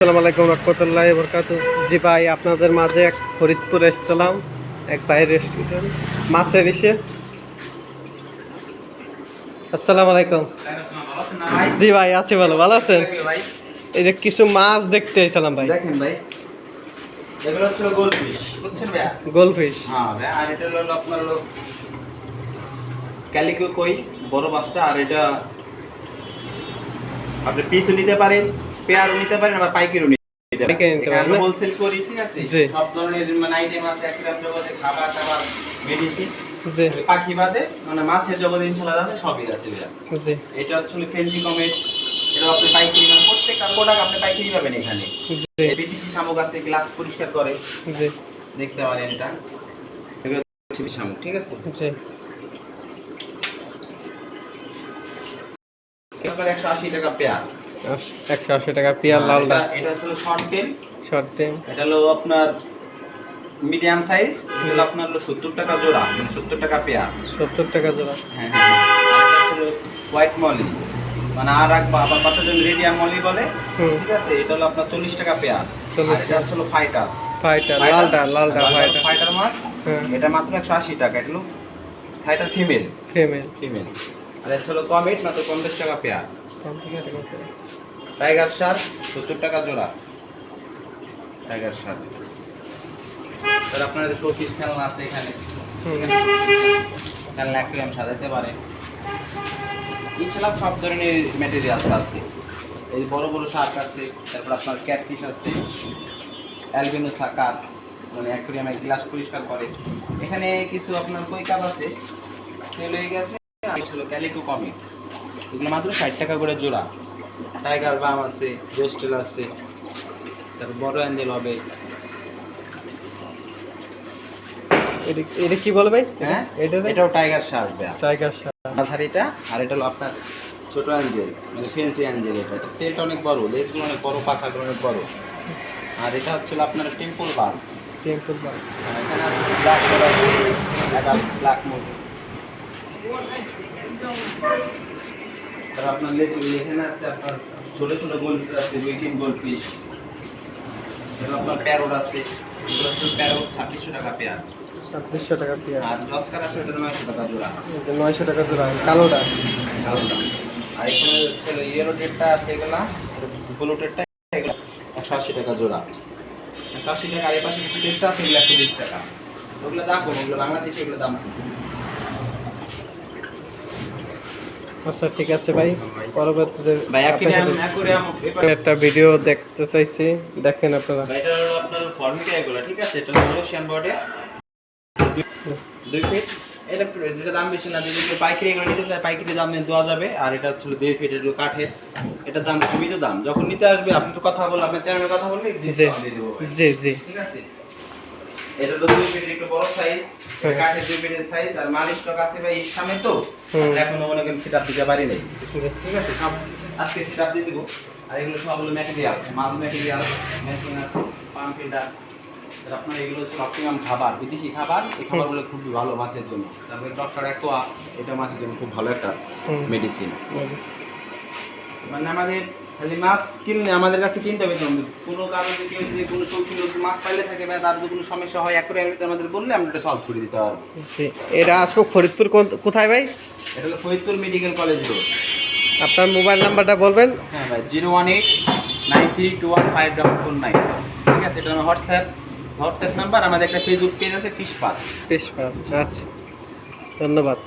আসসালামু আলাইকুম রহমতুল্লাহ বরকাত। জি ভাই আপনাদের মাঝে এক ফরিদপুর এসেছিলাম এক ভাইয়ের রেস্টুরেন্ট মাছের ইসে। আসসালামু আলাইকুম। জি ভাই আছি ভালো ভালো আছেন? এই যে কিছু মাছ দেখতে এসেছিলাম ভাই। দেখেন ভাই। এগুলো গোল ফিশ বুঝছেন ভাইয়া? গোল ফিশ হ্যাঁ ভাই আর এটা হলো আপনার হলো ক্যালিকো কই বড় মাছটা আর এটা আপনি পিসও নিতে পারেন। পেয়ারও নিতে পারেন আবার পাইকারিও নিতে পারেন। আমরা হোলসেল করি ঠিক আছে? সব ধরনের মানে আইটেম আছে একদম জগতে খাবার মেডিসিন পাখি বাদে মানে মাছের জগতে ইনশাআল্লাহ আছে সবই আছে জি। এটা হচ্ছে ফেন্সি কমেট এটা আপনি পাইকারি মানে প্রত্যেকটা প্রোডাক্ট আপনি পাইকারি পাবেন এখানে। শামুক আছে গ্লাস পরিষ্কার করে। জি। দেখতে পারেন এটা। এগুলো হচ্ছে শামুক ঠিক আছে? জি। এবার একশো আশি টাকা পেয়ার। একশো আশি টাকা পেঁয়াজ লালটা এটা- হচ্ছে শর্ট টেল শর্ট টাইম এটা হলো আপনার মিডিয়াম সাইজ এটা আপনার হলো সত্তর টাকা জোড়া মানে সত্তর টাকা পেয়ার সত্তর টাকা জোড়া। হ্যাঁ হ্যাঁ হোয়াইট মলি মানে আর এক বা আবার কতজন রেডিয়াম মলি বলে ঠিক আছে? এটা হলো আপনার চল্লিশ টাকা পেয়ার 40 আর এটা হলো ফাইটার ফাইটার লালটা লালটা ফাইটার ফাইটার মাছ। হ্যাঁ এটা মাত্র একশো আশি টাকা এটা হলো ফাইটার ফিমেল ফিমেল ফিমেল আর এটা হলো কমেট মাত্র পঞ্চাশ টাকা পেয়ার টাইগার শার্ক সত্তর টাকা জোড়া। Tiger shark. তাহলে আপনাদের শোপিস খেলনা আছে এখানে? খেলনা অ্যাকুরিয়াম সাজাতে পারে। ইনশাল্লাহ সব ধরনের ম্যাটেরিয়ালস আছে। এই বড় বড় শার্ক আছে তারপর আপনার ক্যাটফিশ আছে অ্যালবিনো সাকার মানে অ্যাকুরিয়ামে গ্লাস পরিষ্কার করে। এখানে কিছু আপনার কই কাপ আছে? সেল হয়ে গেছে ছিল ক্যালিকো কমিক এগুলো মাত্র ষাট টাকা করে জোড়া। টাইগার বাম আছে রোস্টেল আছে তারপর বড় অ্যাঞ্জেল হবে। এটা এটা কি বলে ভাই? হ্যাঁ? এটা এটাও টাইগার শার্ক টাইগার শার্ক মাঝারিটা আর এটা হলো আপনার ছোট অ্যাঞ্জেল মানে ফেন্সি অ্যাঞ্জেল এটা। এটা তেলটা অনেক বড় লেজগুলো অনেক বড় পাখাগুলো অনেক বড়। আর এটা হচ্ছে আপনার টেম্পল বার টেম্পল বার এখানে আছে ব্ল্যাক ব্ল্যাক মোড তারপর আপনার এখানে আছে আপনার ছোট ছোট গোলফিশ আছে উইকিং গোলফিশ এটা আপনার প্যারোট আছে এগুলো প্যারোট ছাব্বিশশো টাকা পেয়ার। ছাব্বিশশো টাকা পেঁয়াজ আর জস্কার আছে ওটা নয়শো টাকা জোড়া। এটা নয়শো টাকা জোড়া কালোটা। কালোটা। আর এখানে হচ্ছে ইয়েলো টেটটা আছে এগুলা ব্লু টেটটা এগুলো একশো আশি টাকা জোড়া। একশো আশি টাকা আর এই পাশে কিছু টেটটা আছে এগুলো একশো বিশ টাকা। ওগুলো দাম কম ওগুলো বাংলাদেশে এগুলো দাম কম আচ্ছা ঠিক আছে ভাই। পরবর্তীতে একটা ভিডিও দেখতে চাইছি। দেখেন আপনারা। ভাই এটা হলো আপনার ফর্মিকা এগুলো ঠিক আছে? এটা হলো শিয়ান বডে দুই ফিট এটা এটা দাম বেশি না যদি পাইকারি এগুলো নিতে চায় পাইকারি দামে দেওয়া যাবে। আর এটা হচ্ছে দুই ফিট হলো কাঠের। এটার দাম সীমিত দাম। যখন নিতে আসবে আপনি তো কথা বলবেন আপনার চ্যানেলে কথা বললে জি। দেবো জি জি। ঠিক আছে? এটা তো দুই ফিটের একটু বড় সাইজ। কাঠের দুই ফিটের সাইজ আর মাল স্টক আছে ভাই সামনে তো এখনও মনে করেন সেট দিতে পারি নাই। ঠিক আছে? সব আজকে সেট দিয়ে দিব। আর এগুলো সব হলো ম্যাটেরিয়াল মাল ম্যাটেরিয়াল মেশিন আছে পাম্প ফিল্টার আপনার এগুলো হচ্ছে অপটিমাম খাবার বিদেশি খাবার এই খাবারগুলো খুবই ভালো মাছের জন্য। তারপরে ডক্টর অ্যাকোয়া এটা মাছের জন্য খুব ভালো একটা মেডিসিন। মানে আমাদের খালি মাছ কিনলে আমাদের কাছে কিনতে হবে তো। কোনো কারণে কেউ যদি কোনো শৌখিন লোক মাছ পাইলে থাকে বা তার যদি কোনো সমস্যা হয় একরে আমাদের বললে আমরা এটা সলভ করে দিতে পারব। এটা আসব ফরিদপুর কোথায় ভাই? এটা হলো ফরিদপুর মেডিকেল কলেজ রোড। আপনার মোবাইল নাম্বারটা বলবেন। হ্যাঁ ভাই zero one eight nine three two one five double four nine. ঠিক আছে এটা আমার হোয়াটসঅ্যাপ। হোয়াটসঅ্যাপ নাম্বার আমাদের একটা ফেসবুক পেজ আছে ফিশ পাস বেশ ভালো। আচ্ছা। ধন্যবাদ।